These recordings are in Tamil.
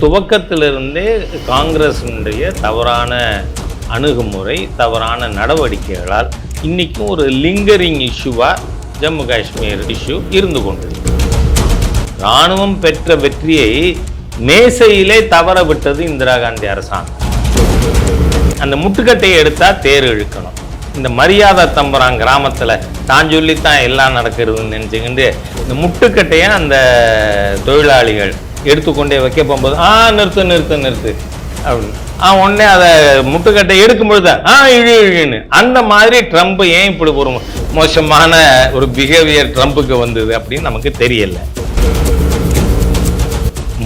துவக்கத்திலிருந்தே காங்கிரஸினுடைய தவறான அணுகுமுறை தவறான நடவடிக்கைகளால் இன்றைக்கும் ஒரு லிங்கரிங் இஷ்யூவாக ஜம்மு காஷ்மீர் இஷ்யூ இருந்து கொண்டு இராணுவம் பெற்ற வெற்றியை மேசையிலே தவற விட்டது இந்திரா காந்தி அரசாங்கம். அந்த முட்டுக்கட்டையை எடுத்தால் தேர் இழுக்கணும். இந்த மரியாதை தம்புறான் கிராமத்தில் தான் சொல்லித்தான் எல்லாம் நடக்கிறதுன்னு நினச்சிக்கிட்டு இந்த முட்டுக்கட்டையை அந்த தொழிலாளிகள் எடுத்துக்கொண்டே வைக்க போகும்போது ஆ நிறுத்து நிறுத்து நிறுத்து. அப்படின்னு ஆ உடனே அதை முட்டுக்கட்டை எடுக்கும்பொழுது ஆ இழு இழுன்னு. அந்த மாதிரி ட்ரம்ப் ஏன் இப்படி ஒரு மோசமான ஒரு பிஹேவியர் ட்ரம்ப்புக்கு வந்தது அப்படின்னு நமக்கு தெரியல.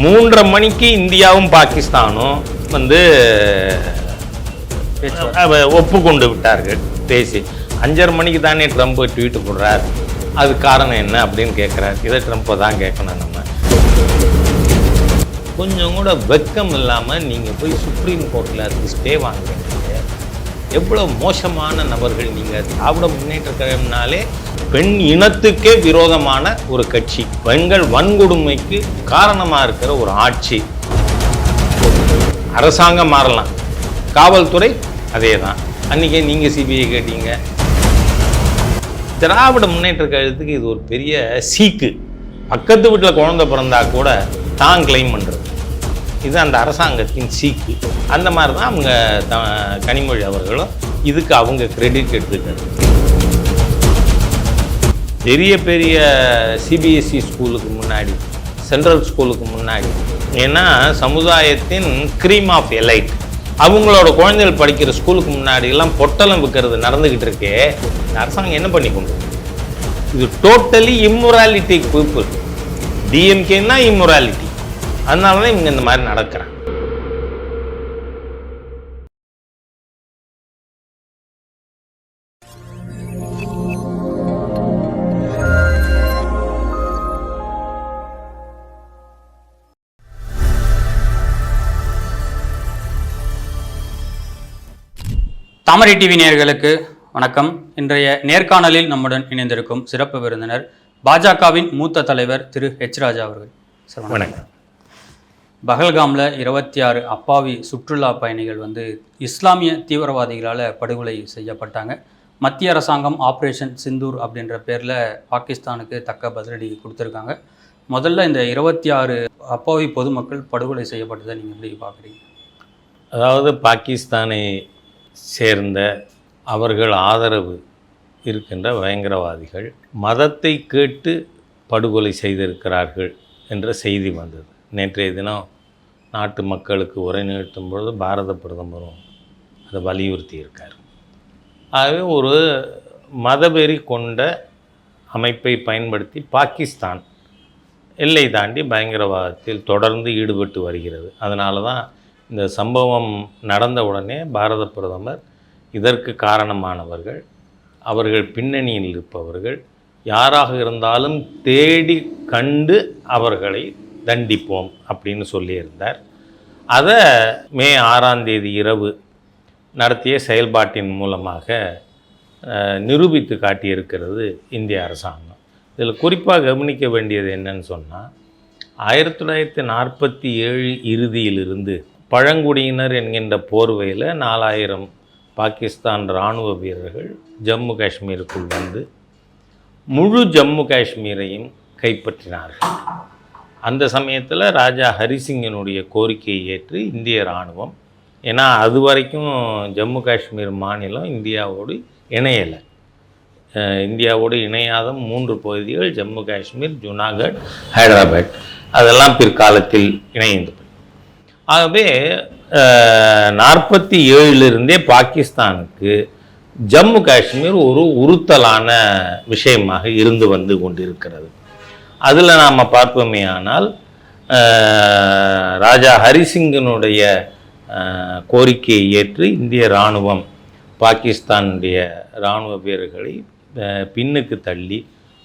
மூன்றரை மணிக்கு இந்தியாவும் பாகிஸ்தானும் வந்து அவ ஒப்புக்கொண்டு விட்டார்கள் பேசி. அஞ்சரை மணிக்கு தானே ட்ரம்ப் ட்வீட்டு போடுறார். அது காரணம் என்ன அப்படின்னு கேட்குறாரு. இதை ட்ரம்ப்பை தான் கேட்கணும் நம்ம. கொஞ்சம் கூட வெக்கம் இல்லாமல் நீங்கள் போய் சுப்ரீம் கோர்ட்டில் அதுக்கு ஸ்டே வாங்குறீங்க எவ்வளோ மோசமான நபர்கள் நீங்கள் திராவிட முன்னேற்ற கழகம்னாலே பெண் இனத்துக்கே விரோதமான ஒரு கட்சி. பெண்கள் வன்கொடுமைக்கு காரணமாக இருக்கிற ஒரு ஆட்சி. அரசாங்கம் மாறலாம். காவல்துறை அதே தான் அன்றைக்கே நீங்கள் சிபிஐ கேட்டீங்க. திராவிட முன்னேற்ற கழகத்துக்கு இது ஒரு பெரிய சீக்கு. பக்கத்து வீட்டில் குழந்தை பிறந்தா கூட தான் கிளைம் பண்ணுறது இது அந்த அரசாங்கத்தின் சீக்கு. அந்த மாதிரி தான் அவங்க த கனிமொழி அவர்களும் இதுக்கு அவங்க கிரெடிட் எடுத்துக்கிறது பெரிய பெரிய சிபிஎஸ்சி ஸ்கூலுக்கு முன்னாடி சென்ட்ரல் ஸ்கூலுக்கு முன்னாடி. ஏன்னா சமுதாயத்தின் க்ரீம் ஆஃப் எலைட் அவங்களோட குழந்தைகள் படிக்கிற ஸ்கூலுக்கு முன்னாடியெல்லாம் பொட்டலம் விற்கிறது நடந்துக்கிட்டு இருக்கே. இந்த அரசாங்கம் என்ன பண்ணி கொண்டு இது டோட்டலி இம்முராலிட்டி பீப்புள் டிஎம்கேன்னா இம்முராலிட்டி அதனால தான் இவங்க இந்த மாதிரி நடக்கிறாங்க. தாமரை டிவி நேயர்களுக்கு வணக்கம். இன்றைய நேர்காணலில் நம்முடன் இணைந்திருக்கும் சிறப்பு விருந்தினர் பாஜகவின் மூத்த தலைவர் திரு ஹெச் ராஜா அவர்கள். சார் வணக்கம். பகல்காமில் இருபத்தி ஆறு அப்பாவி சுற்றுலா பயணிகள் வந்து இஸ்லாமிய தீவிரவாதிகளால் படுகொலை செய்யப்பட்டாங்க. மத்திய அரசாங்கம் ஆப்ரேஷன் சிந்தூர் அப்படின்ற பேரில் பாகிஸ்தானுக்கு தக்க பதிலடி கொடுத்துருக்காங்க. முதல்ல இந்த இருபத்தி ஆறு அப்பாவி பொதுமக்கள் படுகொலை செய்யப்பட்டதை நீங்கள் எப்படி பார்க்குறீங்க? அதாவது பாகிஸ்தானை சேர்ந்த அவர்கள் ஆதரவு இருக்கின்ற பயங்கரவாதிகள் மதத்தை கேட்டு படுகொலை செய்திருக்கிறார்கள் என்ற செய்தி வந்தது. நேற்றைய தினம் நாட்டு மக்களுக்கு உரை நிகழ்த்தும் பொழுது பாரத பிரதமரும் அதை வலியுறுத்தி இருக்கார் ஆகவே ஒரு மதவெறி கொண்ட அமைப்பை பயன்படுத்தி பாகிஸ்தான் எல்லை தாண்டி பயங்கரவாதத்தில் தொடர்ந்து ஈடுபட்டு வருகிறது. அதனால தான் இந்த சம்பவம் நடந்த உடனே பாரத பிரதமர் இதற்கு காரணமானவர்கள் அவர்கள் பின்னணியில் இருப்பவர்கள் யாராக இருந்தாலும் தேடி கண்டு அவர்களை தண்டிப்போம் அப்படின்னு சொல்லியிருந்தார். அதை மே ஆறாம் தேதி இரவு நடத்திய செயல்பாட்டின் மூலமாக நிரூபித்து காட்டியிருக்கிறது இந்திய அரசாங்கம். இதில் குறிப்பாக கவனிக்க வேண்டியது என்னன்னு சொன்னால் ஆயிரத்தி தொள்ளாயிரத்தி நாற்பத்தி ஏழு இறுதியிலிருந்து பழங்குடியினர் என்கின்ற போர்வையில் நாலாயிரம் பாகிஸ்தான் இராணுவ வீரர்கள் ஜம்மு காஷ்மீருக்குள் வந்து முழு ஜம்மு காஷ்மீரையும் கைப்பற்றினார்கள். அந்த சமயத்தில் ராஜா ஹரிசிங்கனுடைய கோரிக்கையை ஏற்று இந்திய இராணுவம் ஏன்னா அது வரைக்கும் ஜம்மு காஷ்மீர் மாநிலம் இந்தியாவோடு இணையலை. இந்தியாவோடு இணையாத மூன்று பகுதிகள் ஜம்மு காஷ்மீர் ஜுனாகட் ஹைதராபாத் அதெல்லாம் பிற்காலத்தில் இணைந்தது ஆகவே நாற்பத்தி ஏழிலிருந்தே பாகிஸ்தானுக்கு ஜம்மு காஷ்மீர் ஒரு உறுத்தலான விஷயமாக இருந்து வந்து கொண்டிருக்கிறது. அதில் நாம் பார்ப்போமே ஆனால் ராஜா ஹரிசிங்கனுடைய கோரிக்கையை ஏற்று இந்திய இராணுவம் பாகிஸ்தானுடைய இராணுவ வீரர்களை பின்னுக்கு தள்ளி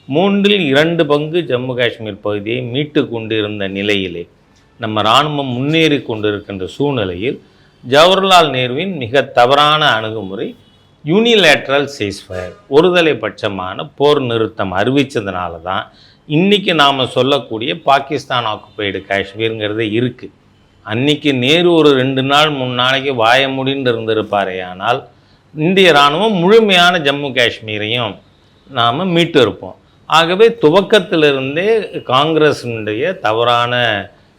மூன்றில் இரண்டு பங்கு ஜம்மு காஷ்மீர் பகுதியை மீட்டு கொண்டிருந்த நிலையிலே நம்ம இராணுவம் முன்னேறி கொண்டிருக்கின்ற சூழ்நிலையில் ஜவஹர்லால் நேருவின் மிக தவறான அணுகுமுறை யூனிலேட்ரல் சீஸ்ஃபயர் ஒருதலை பட்சமான போர் நிறுத்தம் அறிவித்ததுனால தான் இன்றைக்கி நாம் சொல்லக்கூடிய பாகிஸ்தான் ஆக்குப்பைடு காஷ்மீருங்கிறது இருக்குது அன்னைக்கு நேரு ஒரு ரெண்டு நாள் மூணு நாளைக்கு வாய முடின்னு இருந்திருப்பாரே ஆனால் இந்திய இராணுவம் முழுமையான ஜம்மு காஷ்மீரையும் நாம் மீட்டு இருப்போம். ஆகவே துவக்கத்திலிருந்தே காங்கிரஸினுடைய தவறான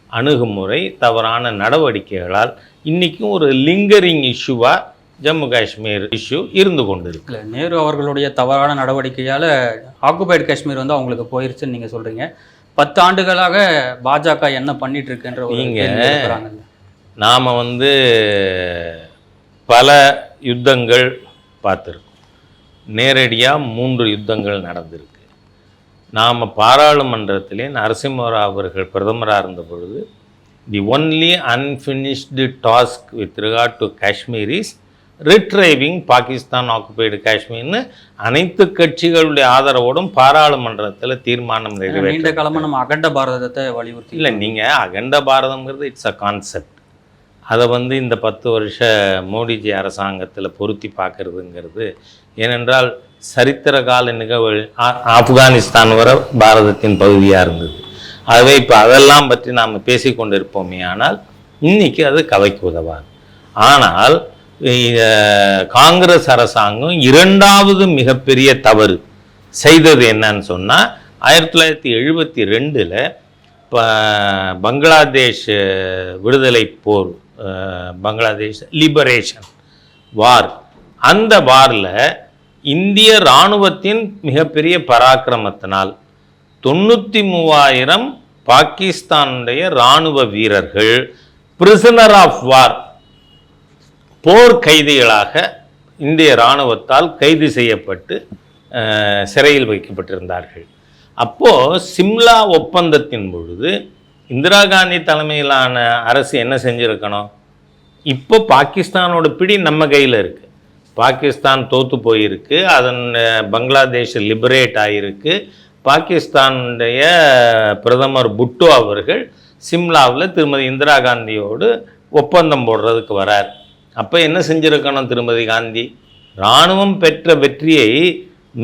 அணுகுமுறை தவறான நடவடிக்கைகளால் இன்றைக்கும் ஒரு லிங்கரிங் இஷ்யூவாக ஜம்மு காஷ்மீர் இஷ்யூ இருந்து கொண்டிருக்கு. இல்லை நேரு அவர்களுடைய தவறான நடவடிக்கையால் ஆக்குபைடு காஷ்மீர் வந்து அவங்களுக்கு போயிருச்சுன்னு நீங்கள் சொல்கிறீங்க பத்து ஆண்டுகளாக பாஜக என்ன பண்ணிட்டு இருக்குன்ற ஒரு நீங்க- கேள்வி எழுப்புறாங்கல்ல. நாம் வந்து பல யுத்தங்கள் பார்த்துருக்கோம். நேரடியாக மூன்று யுத்தங்கள் நடந்திருக்கு. நாம் பாராளுமன்றத்திலே நரசிம்மராவ் அவர்கள் பிரதமராக இருந்த பொழுது the only unfinished task with regard to Kashmir is retrieving Pakistan occupied காஷ்மீர்னு அனைத்து கட்சிகளுடைய ஆதரவோடும் பாராளுமன்றத்தில் தீர்மானம் நீண்ட நிறைவேற்ற. காலமாக நம்ம அகண்ட பாரதத்தை வலியுறுத்தி இல்லை நீங்கள் அகண்ட பாரதம்ங்கிறது இட்ஸ் அ கான்செப்ட் அதை வந்து இந்த பத்து வருஷ மோடிஜி அரசாங்கத்தில் பொருத்தி பார்க்கறதுங்கிறது ஏனென்றால் சரித்திர கால நிகழ்வு ஆப்கானிஸ்தான் வரை பாரதத்தின் பகுதியாக இருந்தது. ஆகவே இப்போ அதெல்லாம் பற்றி நாம் பேசிக்கொண்டிருப்போமே ஆனால் இன்னைக்கு அது கதைக்கு உதவாது. ஆனால் காங்கிரஸ் அரசாங்கம் இரண்டாவது மிகப்பெரிய தவறு செய்தது என்னன்னு சொன்னால் ஆயிரத்தி தொள்ளாயிரத்தி எழுபத்தி ரெண்டில் இப்போ பங்களாதேஷ் விடுதலை போர் பங்களாதேஷ் லிபரேஷன் வார். அந்த வாரில் இந்திய இராணுவத்தின் மிகப்பெரிய பராக்கிரமத்தினால் தொண்ணூற்றி மூவாயிரம் பாகிஸ்தானுடைய இராணுவ வீரர்கள் பிரிசனர் ஆஃப் வார் போர் கைதிகளாக இந்திய இராணுவத்தால் கைது செய்யப்பட்டு சிறையில் வைக்கப்பட்டிருந்தார்கள். அப்போது சிம்லா ஒப்பந்தத்தின் பொழுது இந்திரா காந்தி தலைமையிலான அரசு என்ன செஞ்சுருக்கணும்? இப்போ பாகிஸ்தானோட பிடி நம்ம கையில் இருக்குது பாகிஸ்தான் தோற்று போயிருக்கு அதன் பங்களாதேஷ் லிபரேட் ஆகிருக்கு பாகிஸ்தானுடைய பிரதமர் புட்டோ அவர்கள் சிம்லாவில் திருமதி இந்திரா காந்தியோடு ஒப்பந்தம் போடுறதுக்கு வரார். அப்போ என்ன செஞ்சிருக்கணும் திருமதி காந்தி? இராணுவம் பெற்ற வெற்றியை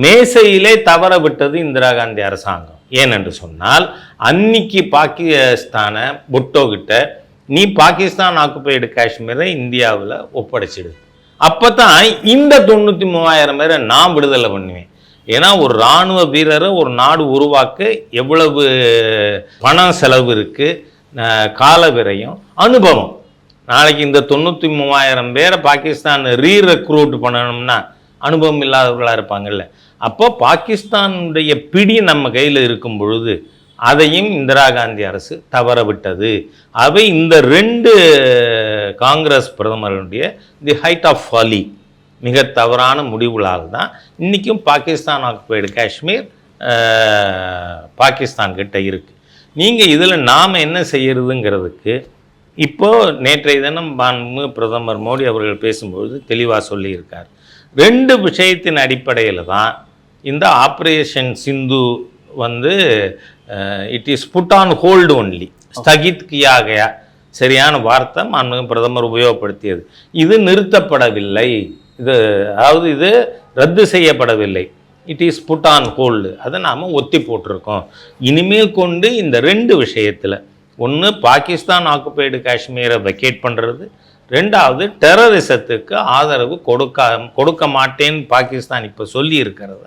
மேசையிலே தவற விட்டது இந்திரா காந்தி அரசாங்கம். ஏனென்று சொன்னால் அன்னைக்கு பாகிஸ்தானை புட்டோ கிட்ட நீ பாகிஸ்தான் ஆக்குப்பைடு காஷ்மீரை இந்தியாவில் ஒப்படைச்சிடு. அப்போ தான் இந்த தொண்ணூற்றி மூவாயிரம் பேரை நான் விடுதலை பண்ணுவேன். ஏன்னா ஒரு இராணுவ வீரரை ஒரு நாடு உருவாக்க எவ்வளவு பணம் செலவு இருக்குது கால விரையும் அனுபவம். நாளைக்கு இந்த தொண்ணூற்றி மூவாயிரம் பேரை பாகிஸ்தான் ரீ ரெக்ரூட் பண்ணணும்னா அனுபவம் இல்லாதவர்களாக இருப்பாங்கல்ல. அப்போ பாகிஸ்தானுடைய பிடி நம்ம கையில் இருக்கும் பொழுது அதையும் இந்திரா காந்தி அரசு தவற விட்டது அவை இந்த ரெண்டு காங்கிரஸ் பிரதமருடைய தி ஹைட் ஆஃப் ஃபாலி மிக தவறான முடிவுகளால் தான் இன்றைக்கும் பாகிஸ்தான் ஆக்குபைடு காஷ்மீர் பாகிஸ்தான் கிட்ட இருக்குது நீங்கள் இதில் நாம் என்ன செய்கிறதுங்கிறதுக்கு இப்போது நேற்றைய தினம் மாண்புமிகு பிரதமர் மோடி அவர்கள் பேசும்பொழுது தெளிவாக சொல்லியிருக்கார். ரெண்டு விஷயத்தின் அடிப்படையில் தான் இந்த ஆப்ரேஷன் சிந்து வந்து it is put on hold only. ஸ்தகித் கியா கயா சரியான வார்த்தை மாண்பு பிரதமர் உபயோகப்படுத்தியது. இது நிறுத்தப்படவில்லை. இது அதாவது இது ரத்து செய்யப்படவில்லை. It is put on hold. அதை நாம் ஒத்தி போட்டிருக்கோம். இனிமேல் கொண்டு இந்த ரெண்டு விஷயத்தில் ஒன்று பாகிஸ்தான் ஆக்குபைடு காஷ்மீரை வெக்கேட் பண்ணுறது ரெண்டாவது டெரரிசத்துக்கு ஆதரவு கொடுக்க கொடுக்க மாட்டேன்னு பாகிஸ்தான் இப்போ சொல்லி இருக்கிறத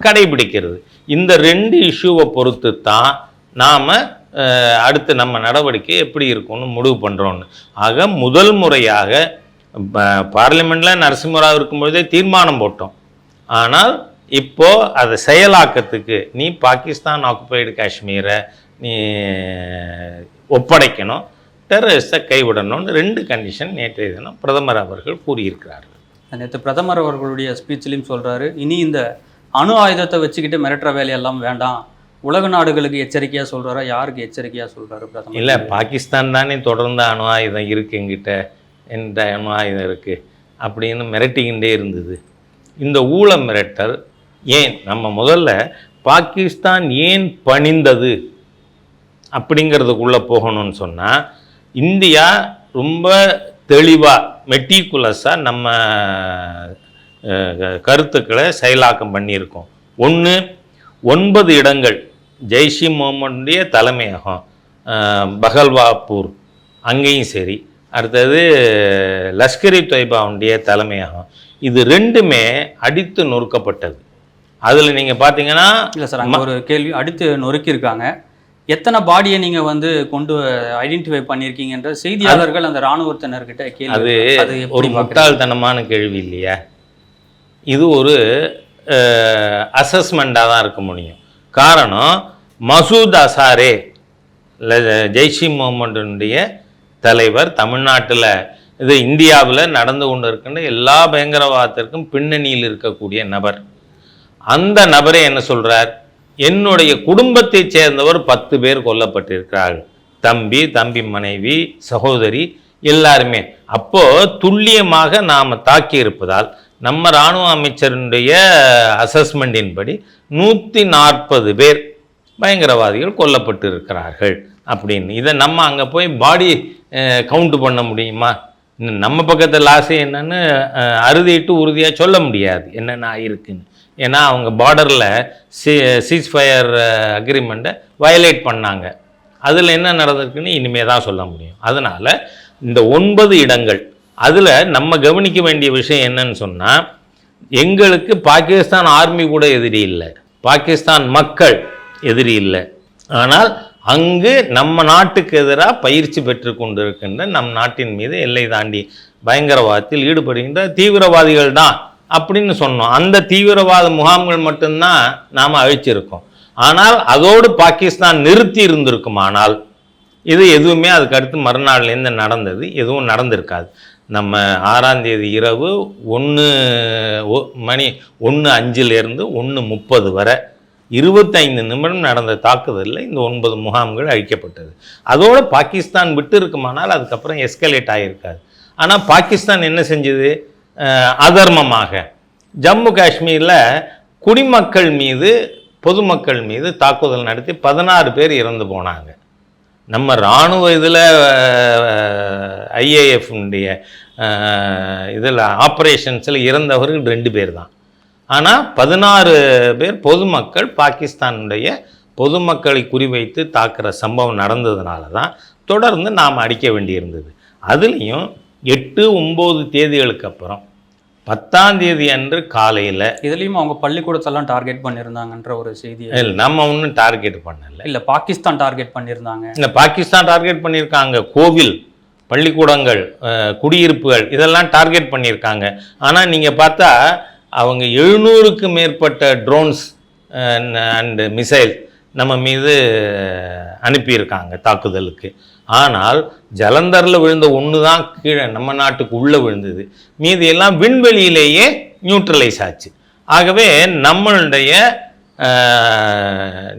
கடைபிடிக்கிறது. இந்த ரெண்டு இஷ்யூவை பொறுத்து தான் நாம் அடுத்து நம்ம நடவடிக்கை எப்படி இருக்கும்னு முடிவு பண்ணுறோன்னு ஆக முதல் முறையாக பார்லிமெண்ட்டில் நரசிம்மராவ் இருக்கும்பொழுதே தீர்மானம் போட்டோம். ஆனால் இப்போ அதை செயலாக்கத்துக்கு நீ பாகிஸ்தான் ஆக்குபைடு காஷ்மீரை நீ ஒப்படைக்கணும் டெரரிஸ்ட்டை கைவிடணும்னு ரெண்டு கண்டிஷன் நேற்றைய தினம் பிரதமர் அவர்கள் கூறியிருக்கிறார்கள். நேற்று பிரதமர் அவர்களுடைய ஸ்பீச்சிலையும் சொல்றாரு இனி இந்த அணு ஆயுதத்தை வச்சுக்கிட்டு மிரட்டுற வேலையெல்லாம் வேண்டாம். உலக நாடுகளுக்கு எச்சரிக்கையாக சொல்றாரா யாருக்கு எச்சரிக்கையாக சொல்றாரு பிரதமர்? இல்லை பாகிஸ்தான் தானே தொடர்ந்து அணு ஆயுதம் இருக்குது எங்கிட்ட என்கிட்ட அணு ஆயுதம் இருக்குது அப்படின்னு மிரட்டிக்கிட்டே இருந்தது. இந்த ஊழ மிரட்டல் ஏன் நம்ம முதல்ல பாகிஸ்தான் ஏன் பணிந்தது? அப்படிங்கிறதுக்குள்ளே போகணும்னு சொன்னால் இந்தியா ரொம்ப தெளிவாக மெட்டிகுலஸாக நம்ம கருத்துக்களை செயலாக்கம் பண்ணியிருக்கோம். ஒன்று ஒன்பது இடங்கள் ஜெய்ஷி முகமதுடைய தலைமையகம் அஹ், பகல்வாப்பூர் அங்கேயும் சரி. அடுத்தது லஷ்கரி தொய்பாவுடைய தலைமையகம். இது ரெண்டுமே அடித்து நொறுக்கப்பட்டது. அதில் நீங்கள் பார்த்தீங்கன்னா இல்லை சார் ஒரு கேள்வி அடுத்து நொறுக்கியிருக்காங்க. எத்தனை பாடியை நீங்க வந்து கொண்டு ஐடென்டிஃபை பண்ணியிருக்கீங்கன்ற செய்தியாளர்கள் அந்த இராணுவத்தினர்கிட்ட கேள்வி அது ஒரு? முட்டாள்தனமான கேள்வி இல்லையா? இது ஒரு அசஸ்மெண்ட்டாக தான் இருக்க முடியும். காரணம் மசூத் அசாரே ஜெய்ஷி முகமதுடைய தலைவர் தமிழ்நாட்டில் இது இந்தியாவில் நடந்து கொண்டு இருக்கின்ற எல்லா பயங்கரவாதத்திற்கும் பின்னணியில் இருக்கக்கூடிய நபர். அந்த நபரே என்ன சொல்றார்? என்னுடைய குடும்பத்தைச் சேர்ந்தவர் பத்து பேர் கொல்லப்பட்டிருக்கிறார்கள். தம்பி தம்பி மனைவி சகோதரி எல்லாருமே. அப்போ துல்லியமாக நாம் தாக்கி இருப்பதால் நம்ம இராணுவ அமைச்சருடைய அசஸ்மெண்டின் படி நூற்றி நாற்பது பேர் பயங்கரவாதிகள் கொல்லப்பட்டு இருக்கிறார்கள் அப்படின்னு. இதை நம்ம அங்கே போய் பாடி கவுண்ட் பண்ண முடியுமா? நம்ம பக்கத்தில் லாஸே என்னன்னு அறுதிட்டு உறுதியாக சொல்ல முடியாது. என்னென்ன ஆயிருக்குன்னு. ஏன்னா அவங்க பார்டரில் சி சீஸ் ஃபயர் அக்ரிமெண்ட்டை வயலேட் பண்ணாங்க. அதில் என்ன நடந்திருக்குன்னு இனிமேல் தான் சொல்ல முடியும். அதனால் இந்த ஒன்பது இடங்கள் அதில் நம்ம கவனிக்க வேண்டிய விஷயம் என்னன்னு சொன்னால் எங்களுக்கு பாகிஸ்தான் ஆர்மி கூட எதிரி இல்லை. பாகிஸ்தான் மக்கள் எதிரி இல்லை. ஆனால் அங்கு நம்ம நாட்டுக்கு எதிராக பயிற்சி பெற்று கொண்டிருக்கின்ற நம் நாட்டின் மீது எல்லை தாண்டி பயங்கரவாதத்தில் ஈடுபடுகின்ற தீவிரவாதிகள் தான். அப்படின்னு சொன்னோம். அந்த தீவிரவாத முகாம்கள் மட்டும்தான் நாம் அழிச்சிருக்கோம். ஆனால் அதோடு பாகிஸ்தான் நிறுத்தி இருந்திருக்குமானால் இது எதுவுமே அதுக்கு அடுத்து மறுநாள்லேருந்து நடந்தது. எதுவும் நடந்திருக்காது. நம்ம ஆறாம் தேதி இரவு ஒன்று மணி ஒன்று அஞ்சுலேருந்து ஒன்று முப்பது வரை இருபத்தைந்து நிமிடம் நடந்த தாக்குதலில் இந்த ஒன்பது முகாம்கள் அழிக்கப்பட்டது. அதோடு பாகிஸ்தான் விட்டு இருக்குமானால் அதுக்கப்புறம் எஸ்கலேட் ஆகியிருக்காது ஆனால் பாகிஸ்தான் என்ன செஞ்சது? அதர்மமாக. ஜம்மு காஷ்மீரில் குடிமக்கள் மீது பொதுமக்கள் மீது தாக்குதல் நடத்தி பதினாறு பேர் இறந்து போனாங்க. நம்ம இராணுவ இதில் ஐஏஎஃப்னுடைய இதில் ஆப்ரேஷன்ஸில் இறந்தவர்கள் ரெண்டு பேர் தான். ஆனால் பதினாறு பேர் பொதுமக்கள் பாகிஸ்தானுடைய பொதுமக்களை குறிவைத்து தாக்குற சம்பவம் நடந்ததுனால தான் தொடர்ந்து நாம் அடிக்க வேண்டியிருந்தது. அதுலேயும் எட்டு ஒம்பது தேதிகளுக்கு அப்புறம் பத்தாம் தேதி அன்று காலையில் இதுலயும் அவங்க பள்ளிக்கூடத்தெல்லாம் டார்கெட் பண்ணியிருந்தாங்கன்ற ஒரு செய்தி நம்ம ஒன்றும் டார்கெட் பண்ணலை. இல்ல பாகிஸ்தான் டார்கெட் பண்ணியிருந்தாங்க. இந்த பாகிஸ்தான் டார்கெட் பண்ணியிருக்காங்க. கோவில் பள்ளிக்கூடங்கள் குடியிருப்புகள் இதெல்லாம் டார்கெட் பண்ணியிருக்காங்க. ஆனால் நீங்கள் பார்த்தா அவங்க எழுநூறுக்கு மேற்பட்ட ட்ரோன்ஸ் அண்ட் மிசைல் நம்ம மீது அனுப்பியிருக்காங்க தாக்குதலுக்கு. ஆனால் ஜலந்தரில் விழுந்த ஒன்று தான் கீழே நம்ம நாட்டுக்கு உள்ளே விழுந்தது. மீதி எல்லாம் விண்வெளியிலேயே நியூட்ரலைஸ் ஆச்சு. ஆகவே நம்மளுடைய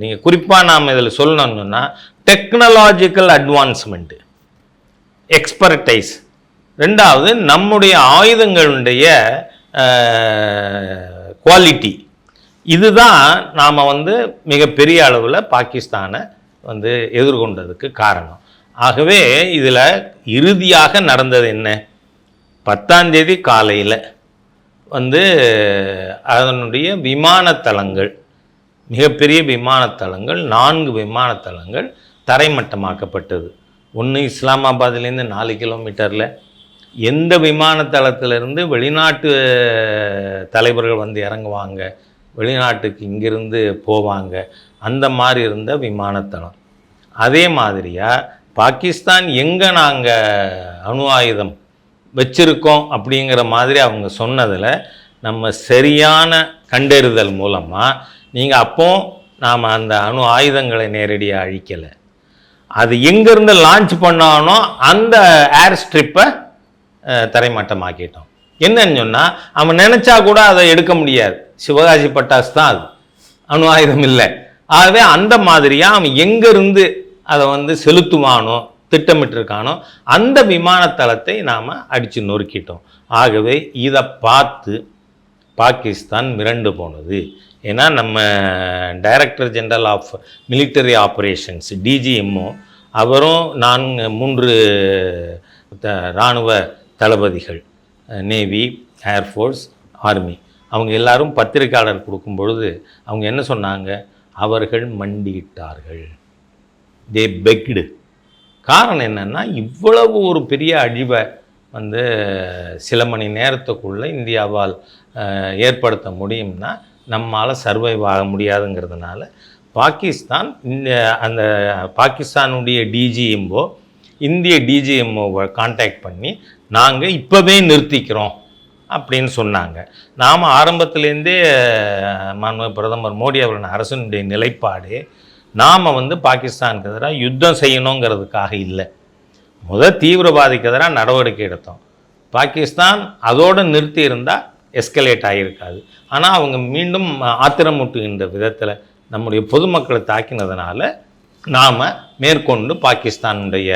நீங்கள் குறிப்பாக நாம் இதில் சொல்லணும்னா டெக்னாலஜிக்கல் அட்வான்ஸ்மெண்ட்டு எக்ஸ்பர்டைஸ் ரெண்டாவது நம்முடைய ஆயுதங்களுடைய குவாலிட்டி இதுதான் நாம் வந்து மிகப்பெரிய அளவில் பாகிஸ்தானை வந்து எதிர்கொண்டதுக்கு காரணம். ஆகவே இதில் இறுதியாக நடந்தது என்ன? பத்தாந்தேதி காலையில் வந்து அதனுடைய விமானத்தளங்கள் மிகப்பெரிய விமானத்தளங்கள் நான்கு விமானத்தளங்கள் தரைமட்டமாக்கப்பட்டது. ஒன்று இஸ்லாமாபாத்லேருந்து நாலு கிலோமீட்டரில். எந்த விமானத்தளத்திலிருந்து வெளிநாட்டு தலைவர்கள் வந்து இறங்குவாங்க வெளிநாட்டுக்கு இங்கிருந்து போவாங்க அந்த மாதிரி இருந்த விமானத்தளம். அதே மாதிரியாக பாகிஸ்தான் எங்கே நாங்கள் அணு ஆயுதம் வச்சுருக்கோம் அப்படிங்கிற மாதிரி அவங்க சொன்னதில் நம்ம சரியான கண்டறிதல் மூலமாக நீங்கள் அப்போ நாம் அந்த அணு ஆயுதங்களை நேரடியாக அழிக்கலை. அது எங்கேருந்து லான்ச் பண்ணானோ அந்த ஏர் ஸ்ட்ரிப்பை தரைமட்டமாக்கிட்டோம். என்னன்னு சொன்னால் அவன் நினச்சா கூட அதை எடுக்க முடியாது. சிவகாசி பட்டாசு தான் அது. அணு ஆயுதம் இல்லை. ஆகவே அந்த மாதிரியாக அவன் எங்கேருந்து அதை வந்து செலுத்துவானோ திட்டமிட்டிருக்கானோ அந்த விமானத்தளத்தை நாம் அடித்து நொறுக்கிட்டோம். ஆகவே இதை பார்த்து பாகிஸ்தான் மிரண்டு போனது. ஏன்னா நம்ம director general of military operations DGMO அவரும் நான் மூன்று த- இராணுவ தளபதிகள் நேவி ஏர்ஃபோர்ஸ் ஆர்மி அவங்க எல்லாரும் பத்திரிக்கையாளர் கொடுக்கும் பொழுது அவங்க என்ன சொன்னாங்க? அவர்கள் மண்டியிட்டார்கள். தே பெக்டு காரணம் என்னென்னா இவ்வளவு ஒரு பெரிய அழிவை வந்து சில மணி நேரத்துக்குள்ளே இந்தியாவால் ஏற்படுத்த முடியும்னா நம்மால் சர்வைவ் ஆக முடியாதுங்கிறதுனால பாகிஸ்தான் இந்த அந்த பாகிஸ்தானுடைய டிஜிஎம்ஓ இந்திய டிஜிஎம்ஓவை காண்டாக்ட் பண்ணி நாங்கள் இப்போவே நிறுத்திக்கிறோம் அப்படின்னு சொன்னாங்க. நாம் ஆரம்பத்துலேருந்தே மாண்பு பிரதமர் மோடி அவர்களின் அரசனுடைய நிலைப்பாடு நாம் வந்து பாகிஸ்தானுக்கு எதிராக யுத்தம் செய்யணுங்கிறதுக்காக இல்லை. முதல் தீவிரவாதிக்கு எதிராக நடவடிக்கை எடுத்தோம். பாகிஸ்தான் அதோடு நிறுத்தி இருந்தால் எஸ்கலேட் ஆகியிருக்காது ஆனால் அவங்க மீண்டும் ஆத்திரமூட்டுகின்ற விதத்தில் நம்முடைய பொதுமக்களை தாக்கினதுனால நாம் மேற்கொண்டு பாகிஸ்தானுடைய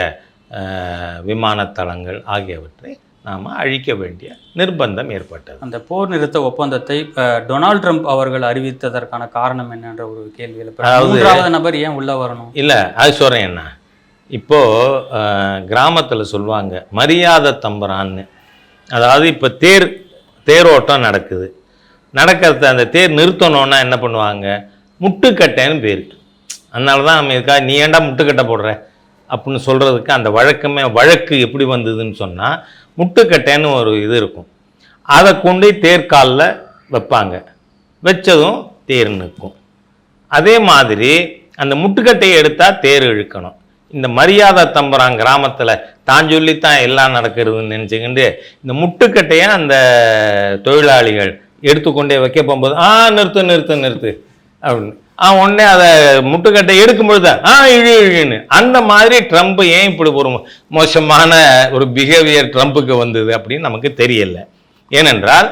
விமானத்தளங்கள் ஆகியவற்றை நாம் அழிக்க வேண்டிய நிர்பந்தம் ஏற்பட்டது. அந்த போர் நிறுத்த ஒப்பந்தத்தை டொனால்ட் ட்ரம்ப் அவர்கள் அறிவித்ததற்கான காரணம் என்னன்ற ஒரு கேள்வி எழுப்புறாங்க. அதாவது- மூன்றாவது நபர் ஏன் உள்ள வரணும்? இல்லை அது சொல்கிறேன் என்ன. இப்போது கிராமத்தில் சொல்லுவாங்க மரியாதை தம்புறான்னு அதாவது இப்போ தேர் தேரோட்டம் நடக்குது. நடக்கிறது அந்த தேர் நிறுத்தணுன்னா என்ன பண்ணுவாங்க? முட்டுக்கட்டைன்னு பேர். அதனால தான் நம்ம இதுக்காக நீ ஏன்டா முட்டுக்கட்டை போடுற? அப்படின்னு சொல்கிறதுக்கு அந்த வழக்கமே வழக்கு எப்படி வந்ததுன்னு சொன்னால் முட்டுக்கட்டைன்னு ஒரு இது இருக்கும். அதை கொண்டு தேர்காலில் வைப்பாங்க. வச்சதும் தேர் நிற்கும். அதே மாதிரி அந்த முட்டுக்கட்டையை எடுத்தால் தேர் இழுக்கணும். இந்த மரியாதை தம்புறான் கிராமத்தில் தான் சொல்லித்தான் எல்லாம் நடக்கிறதுன்னு நினச்சிக்கிண்டு இந்த முட்டுக்கட்டையை அந்த தொழிலாளிகள் எடுத்துக்கொண்டே வைக்க போகும்போது ஆ நிறுத்து நிறுத்து நிறுத்து. அப்படின்னு. உடனே அதை முட்டுக்கட்டை எடுக்கும்பொழுது ஆ இழு இழுன்னு. அந்த மாதிரி ட்ரம்ப் ஏன் இப்படி ஒரு மோசமான ஒரு பிஹேவியர் ட்ரம்ப்புக்கு வந்தது அப்படின்னு நமக்கு தெரியல. ஏனென்றால்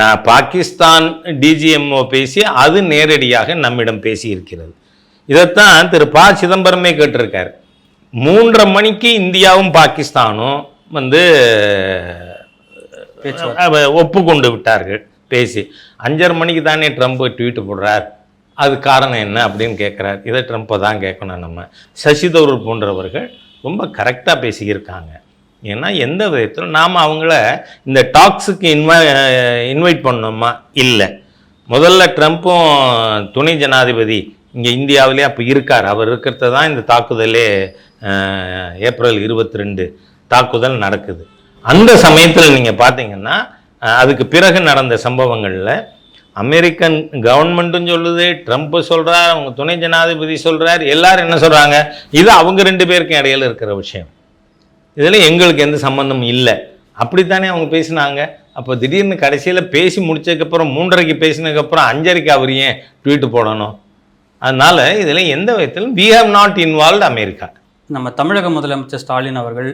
நான் பாகிஸ்தான் டிஜிஎம்ஓ பேசி அது நேரடியாக நம்மிடம் பேசி இருக்கிறது இதைத்தான் திரு ப. சிதம்பரமே கேட்டிருக்கார். மூன்றரை மணிக்கு இந்தியாவும் பாகிஸ்தானும் வந்து ஒப்புக்கொண்டு விட்டார்கள் பேசி. அஞ்சரை மணிக்கு தானே ட்ரம்ப் ட்வீட் போடுறார். அது காரணம் என்ன அப்படின்னு கேட்குறார். இதை ட்ரம்ப்பை தான் கேட்கணும் நம்ம. சசி தரூர் போன்றவர்கள் ரொம்ப கரெக்டாக பேசியிருக்காங்க. ஏன்னா எந்த விதத்தில் நாம் அவங்கள இந்த டாக்ஸுக்கு இன்வை இன்வைட் பண்ணோமா? இல்லை. முதல்ல ட்ரம்ப்பும் துணை ஜனாதிபதி இங்கே இந்தியாவிலே அப்போ இருக்கார். அவர் இருக்கிறது தான் இந்த தாக்குதலே ஏப்ரல் இருபத்தி ரெண்டு தாக்குதல் நடக்குது. அந்த சமயத்தில் நீங்கள் பார்த்தீங்கன்னா அதுக்கு பிறகு நடந்த சம்பவங்களில் அமெரிக்கன் கவர்மெண்ட்டும் சொல்லுது ட்ரம்ப் சொல்கிறார் அவங்க துணை ஜனாதிபதி சொல்கிறார் எல்லாரும் என்ன சொல்கிறாங்க இது அவங்க ரெண்டு பேருக்கும் இடையில இருக்கிற விஷயம். இதில் எங்களுக்கு எந்த சம்பந்தமும் இல்லை. அப்படித்தானே அவங்க பேசினாங்க. அப்போ திடீர்னு கடைசியில் பேசி முடிச்சதுக்கப்புறம் மூன்றரைக்கு பேசினதுக்கப்புறம் அஞ்சரைக்கு அவர் ஏன் ட்வீட்டு போடணும்? அதனால் இதில் எந்த விதத்திலும் we have not involve America. நம்ம தமிழக முதலமைச்சர் ஸ்டாலின் அவர்கள்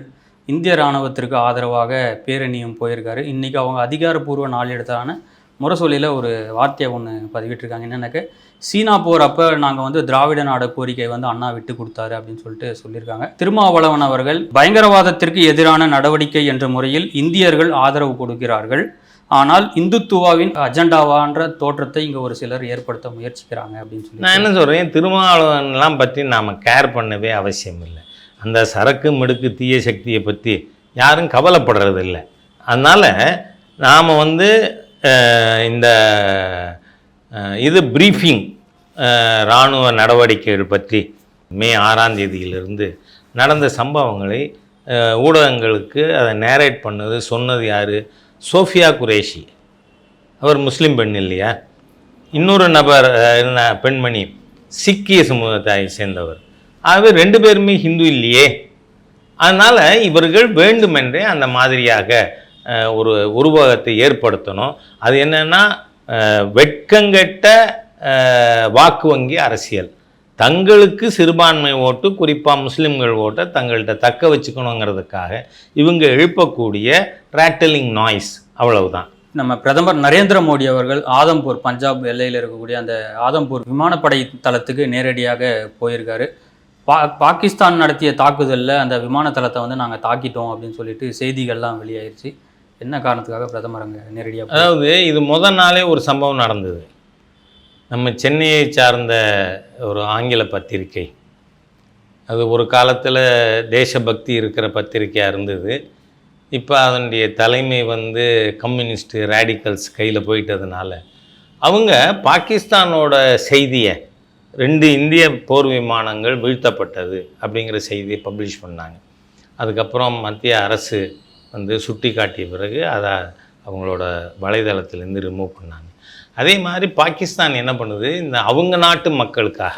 இந்திய ராணுவத்திற்கு ஆதரவாக பேரணியும் போயிருக்காரு. இன்றைக்கி அவங்க அதிகாரப்பூர்வ நாளிடத்தான முரசொலியில் ஒரு வார்த்தையை ஒன்று பதிவிட்டிருக்காங்க. என்னென்னாக்க? சீனா போர் அப்போ நாங்கள் வந்து திராவிட நாடு கோரிக்கை வந்து அண்ணா விட்டு கொடுத்தாரு அப்படின்னு சொல்லிட்டு சொல்லியிருக்காங்க. திருமாவளவன் அவர்கள் பயங்கரவாதத்திற்கு எதிரான நடவடிக்கை என்ற முறையில் இந்தியர்கள் ஆதரவு கொடுக்கிறார்கள். ஆனால் இந்துத்துவாவின் அஜெண்டாவான்ற தோற்றத்தை இங்கே ஒரு சிலர் ஏற்படுத்த முயற்சிக்கிறாங்க அப்படின்னு சொல்லி நான் என்ன சொல்கிறேன் திருமாவளவன்லாம் பற்றி நாம் கேர் பண்ணவே அவசியம் இல்லை. அந்த சரக்கு மிடுக்கு தீய சக்தியை பற்றி யாரும் கவலைப்படுறதில்ல அதனால் நாம் வந்து இந்த இது ப்ரீஃபிங் இராணுவ நடவடிக்கைகள் பற்றி மே ஆறாம் தேதியிலிருந்து நடந்த சம்பவங்களை ஊடகங்களுக்கு அதை நேரேட் பண்ணது சொன்னது யார்? சோஃபியா குரேஷி. அவர் முஸ்லீம் பெண் இல்லையா? இன்னொரு நபர் என்ன பெண்மணி சிக்கிய சமூகத்தை சேர்ந்தவர். ஆகவே ரெண்டு பேருமே ஹிந்து இல்லையே. அதனால் இவர்கள் வேண்டுமென்றே அந்த மாதிரியாக ஒரு உருவகத்தை ஏற்படுத்தணும். அது என்னென்னா வெட்கங்கெட்ட வாக்கு வங்கி அரசியல். தங்களுக்கு சிறுபான்மை ஓட்டு குறிப்பாக முஸ்லீம்கள் ஓட்டை தங்கள்கிட்ட தக்க வச்சுக்கணுங்கிறதுக்காக இவங்க எழுப்பக்கூடிய ரேட்டலிங் நாய்ஸ் அவ்வளவுதான். நம்ம பிரதமர் நரேந்திர மோடி அவர்கள் ஆதம்பூர் பஞ்சாப் எல்லையில் இருக்கக்கூடிய அந்த ஆதம்பூர் விமானப்படை தளத்துக்கு நேரடியாக போயிருக்காரு. பா பாகிஸ்தான் நடத்திய தாக்குதலில் அந்த விமான தளத்தை வந்து நாங்கள் தாக்கிட்டோம் அப்படின்னு சொல்லிட்டு செய்திகள்லாம் வெளியாயிருச்சு. என்ன காரணத்துக்காக பிரதமர் அங்கே நேரடியாக அதாவது இது முதல் நாளே ஒரு சம்பவம் நடந்தது. நம்ம சென்னையை சார்ந்த ஒரு ஆங்கில பத்திரிகை. அது ஒரு காலத்தில் தேசபக்தி இருக்கிற பத்திரிக்கையாக இருந்தது. இப்போ அதனுடைய தலைமை வந்து கம்யூனிஸ்ட்டு ரேடிக்கல்ஸ் கையில் போயிட்டதுனால. அவங்க பாகிஸ்தானோட செய்தியை ரெண்டு இந்திய போர் விமானங்கள் வீழ்த்தப்பட்டது அப்படிங்கிற செய்தியை பப்ளிஷ் பண்ணாங்க. அதுக்கப்புறம் மத்திய அரசு வந்து சுட்டி காட்டிய பிறகு அதை அவங்களோட வலைதளத்திலேருந்து ரிமூவ் பண்ணாங்க. அதே மாதிரி பாகிஸ்தான் என்ன பண்ணுது? இந்த அவங்க நாட்டு மக்களுக்காக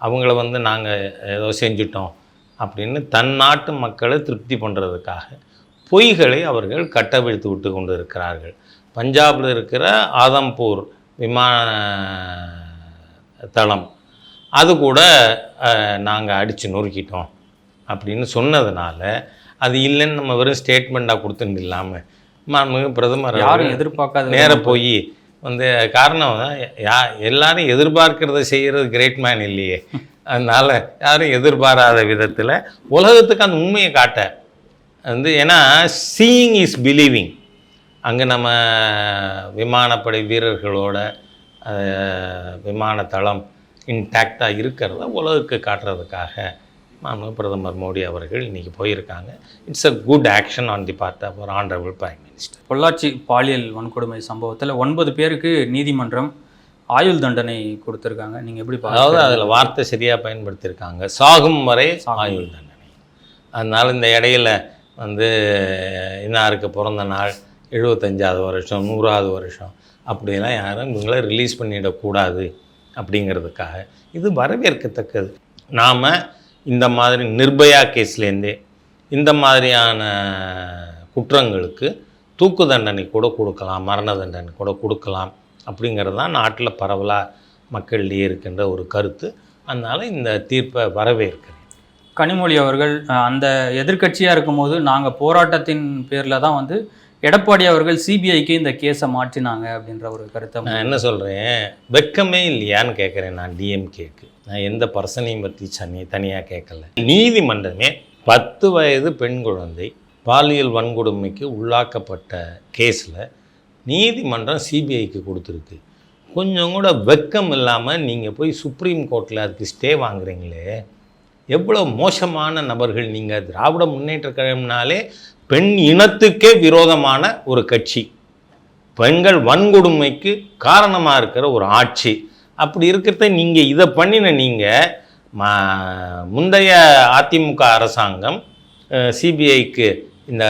அவங்கள வந்து நாங்கள் ஏதோ செஞ்சிட்டோம் அப்படின்னு தன் நாட்டு மக்களை திருப்தி பண்ணுறதுக்காக பொய்களை அவர்கள் கட்டவிழ்த்து விட்டு கொண்டு இருக்கிறார்கள் பஞ்சாபில் இருக்கிற ஆதம்பூர் விமான தளம் அது கூட நாங்கள் அடித்து நொறுக்கிட்டோம் அப்படின்னு சொன்னதுனால அது இல்லைன்னு நம்ம வெறும் ஸ்டேட்மெண்ட்டாக கொடுத்துட்டு இல்லாமல் மாண்புமிகு பிரதமர் யாரும் எதிர்பார்க்காத நேர போய் வந்து காரணம் யா எல்லாரும் எதிர்பார்க்கிறத செய்கிறது கிரேட் மேன் இல்லையே. அதனால் யாரும் எதிர்பாராத விதத்தில் உலகத்துக்கு அந்த உண்மையை காட்ட. வந்து ஏன்னா சீயிங் இஸ் பிலீவிங் அங்கே நம்ம விமானப்படை வீரர்களோட விமானத்தளம் இன்டாக்டாக இருக்கிறத உலகுக்கு காட்டுறதுக்காக மாண்பு பிரதமர் மோடி அவர்கள் இன்றைக்கி போயிருக்காங்க. It's a good action on the part of our honourable prime minister Pollachi பாலியல் வன்கொடுமை சம்பவத்தில் ஒன்பது பேருக்கு நீதிமன்றம் ஆயுள் தண்டனை கொடுத்துருக்காங்க. நீங்கள் எப்படி அதாவது அதில் வார்த்தை சரியாக பயன்படுத்தியிருக்காங்க. சாகும் வரை ஆயுள் தண்டனை. அதனால் இந்த இடையில வந்து இன்னாருக்கு பிறந்த நாள் எழுபத்தஞ்சாவது வருஷம் நூறாவது வருஷம் அப்படிலாம் யாரும் இவங்கள ரிலீஸ் பண்ணிடக்கூடாது அப்படிங்கிறதுக்காக. இது வரவேற்கத்தக்கது. நாம் இந்த மாதிரி நிர்பயா கேஸ்லேருந்தே இந்த மாதிரியான குற்றங்களுக்கு தூக்கு தண்டனை கூட கொடுக்கலாம் மரண தண்டனை கூட கொடுக்கலாம் அப்படிங்கிறது தான் நாட்டில் பரவலாக மக்களிடையே இருக்கின்ற ஒரு கருத்து. அதனால் இந்த தீர்ப்பை வரவேற்கிறேன். கனிமொழி அவர்கள் அந்த எதிர்க்கட்சியாக இருக்கும்போது நாங்கள் போராட்டத்தின் பேரில் தான் வந்து எடப்பாடி அவர்கள் சிபிஐக்கு இந்த கேஸை மாற்றினாங்க அப்படின்ற ஒரு கருத்தை நான் என்ன சொல்கிறேன் வெட்கமே இல்லையான்னு கேட்குறேன் நான் டிஎம்கேக்கு நான் எந்த பர்சனையும் பற்றி சனி தனியாக கேட்கல. நீதிமன்றமே பத்து வயது பெண் குழந்தை பாலியல் வன்கொடுமைக்கு உள்ளாக்கப்பட்ட கேஸில் நீதிமன்றம் சிபிஐக்கு கொடுத்துருக்கு. கொஞ்சம் கூட வெட்கம் இல்லாமல் நீங்கள் போய் சுப்ரீம் கோர்ட்டில் அதுக்கு ஸ்டே வாங்குறீங்களே எவ்வளோ மோசமான நபர்கள் நீங்கள் திராவிட முன்னேற்ற கழகம்னாலே பெண் இனத்துக்கே விரோதமான ஒரு கட்சி. பெண்கள் வன்கொடுமைக்கு காரணமாக இருக்கிற ஒரு ஆட்சி. அப்படி இருக்கிறத நீங்கள் இதை பண்ணின நீங்கள் முந்தைய அதிமுக அரசாங்கம் சிபிஐக்கு இந்த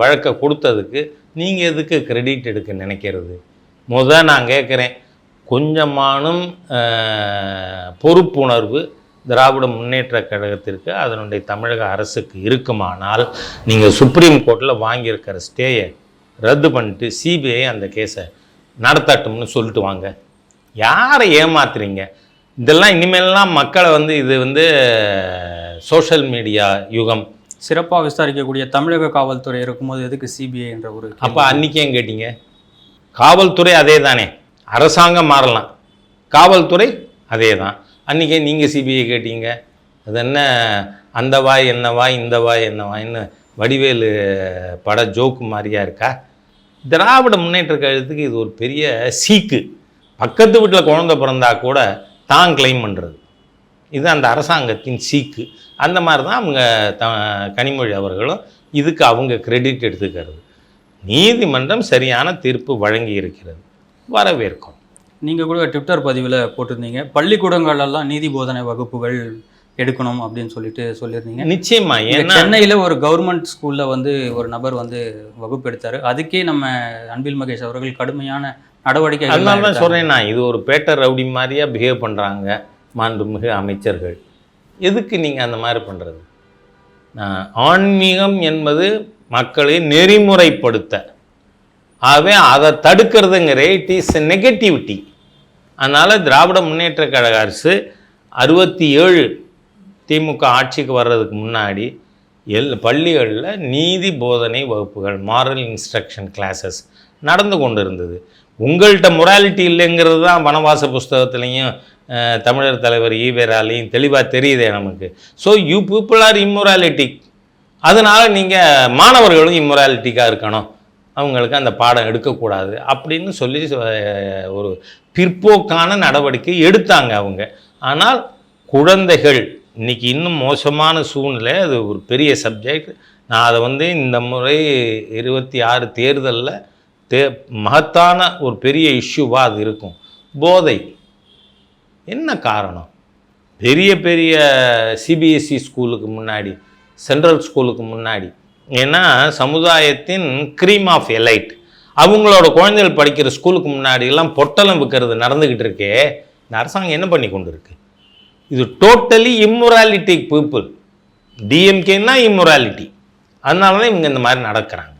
வழக்கை கொடுத்ததுக்கு நீங்கள் எதுக்கு கிரெடிட் எடுக்க நினைக்கிறது? முத நான் கேட்குறேன் கொஞ்சமானும் பொறுப்புணர்வு திராவிட முன்னேற்ற கழகத்திற்கு அதனுடைய தமிழக அரசுக்கு இருக்குமானால் நீங்கள் சுப்ரீம் கோர்ட்டில் வாங்கியிருக்கிற ஸ்டேயை ரத்து பண்ணிட்டு சிபிஐ அந்த கேஸை நடத்தட்டும்னு சொல்லிட்டு வாங்க. யாரை ஏமாத்துறீங்க? இதெல்லாம் இனிமேல்லாம் மக்களை வந்து இது வந்து சோஷியல் மீடியா யுகம். சிறப்பாக விசாரிக்கக்கூடிய தமிழக காவல்துறை இருக்கும்போது எதுக்கு சிபிஐ என்ற ஒரு? அப்போ அன்றைக்கி ஏன் கேட்டீங்க? காவல்துறை அதே தானே அரசாங்கம் மாறலாம். காவல்துறை அதே தான் அன்றைக்கே நீங்கள் சிபிஐ கேட்டீங்க? அது என்ன அந்த வாய் என்ன வாய் இந்த வாய் என்ன வாய்ன்னு வடிவேலு பட ஜோக்கு மாதிரியா இருக்கா? திராவிட முன்னேற்ற கழகத்துக்கு இது ஒரு பெரிய சீக்கு. பக்கத்து வீட்டில் குழந்தை பிறந்தா கூட தான் கிளைம் பண்ணுறது இது அந்த அரசாங்கத்தின் சீக்கு. அந்த மாதிரி தான் அவங்க த கனிமொழி அவர்களும் இதுக்கு அவங்க கிரெடிட் எடுத்துக்கிறது. நீதிமன்றம் சரியான தீர்ப்பு வழங்கி இருக்கிறது. வரவேற்கும். நீங்கள் கூட ட்விட்டர் பதிவில் போட்டிருந்தீங்க. பள்ளிக்கூடங்களெல்லாம் நீதி போதனை வகுப்புகள் எடுக்கணும் அப்படின்னு சொல்லிட்டு சொல்லியிருந்தீங்க. நிச்சயமா. ஏன்னா சென்னையில ஒரு கவர்மெண்ட் ஸ்கூல்ல வந்து ஒரு நபர் வந்து வகுப்பு எடுத்தாரு. அதுக்கே நம்ம அன்பில் மகேஷ் அவர்கள் கடுமையான நடவடிக்கைகள் அதனால தான். சொல்கிறேன் நான். இது ஒரு பேட்டர் ரவுடி மாதிரியா பிஹேவ் பண்ணுறாங்க மாண்புமிகு அமைச்சர்கள். எதுக்கு நீங்கள் அந்த மாதிரி பண்ணுறது ஆன்மீகம் என்பது மக்களை நெறிமுறைப்படுத்த. ஆகவே அதை தடுக்கிறதுங்கிற இட் இஸ் நெகட்டிவிட்டி அதனால் திராவிட முன்னேற்ற கழக அரசு அறுபத்தி ஏழு திமுக ஆட்சிக்கு வர்றதுக்கு முன்னாடி எல் பள்ளிகளில் நீதி போதனை வகுப்புகள் மாரல் இன்ஸ்ட்ரக்ஷன் கிளாஸஸ் நடந்து கொண்டு இருந்தது உங்கள்கிட்ட மொராலிட்டி இல்லைங்கிறது தான் வனவாச புஸ்தகத்துலேயும் தமிழர் தலைவர் ஈவேராலையும் தெளிவாக தெரியுதே நமக்கு. So you people are immoralistic அதனால் நீங்கள் மாணவர்களும் இம்மொராலிட்டிக்காக இருக்கணும். அவங்களுக்கு அந்த பாடம் எடுக்கக்கூடாது அப்படின்னு சொல்லி ஒரு பிற்போக்கான நடவடிக்கை எடுத்தாங்க அவங்க. ஆனால் குழந்தைகள் இன்னைக்கு இன்னும் மோசமான சூழ்நிலை அது ஒரு பெரிய சப்ஜெக்ட் நான் அதை வந்து இந்த முறை இருபத்தி ஆறு தேர்தலில் தே மகத்தான ஒரு பெரிய இஷ்யூவாக அது இருக்கும். போதை. என்ன காரணம்? பெரிய பெரிய சிபிஎஸ்சி ஸ்கூலுக்கு முன்னாடி சென்ட்ரல் ஸ்கூலுக்கு முன்னாடி. ஏன்னா சமுதாயத்தின் க்ரீம் ஆஃப் எலைட் அவங்களோட குழந்தைகள் படிக்கிற ஸ்கூலுக்கு முன்னாடியெல்லாம் பொட்டலம் விற்கிறது நடந்துக்கிட்டு இருக்கே. இந்த அரசாங்கம் என்ன பண்ணி கொண்டு இருக்கு? இது டோட்டலி இம்முராலிட்டி பீப்புள் டிஎம்கேன்னா இம்முராலிட்டி அதனால தான் இவங்க இந்த மாதிரி நடக்கிறாங்க.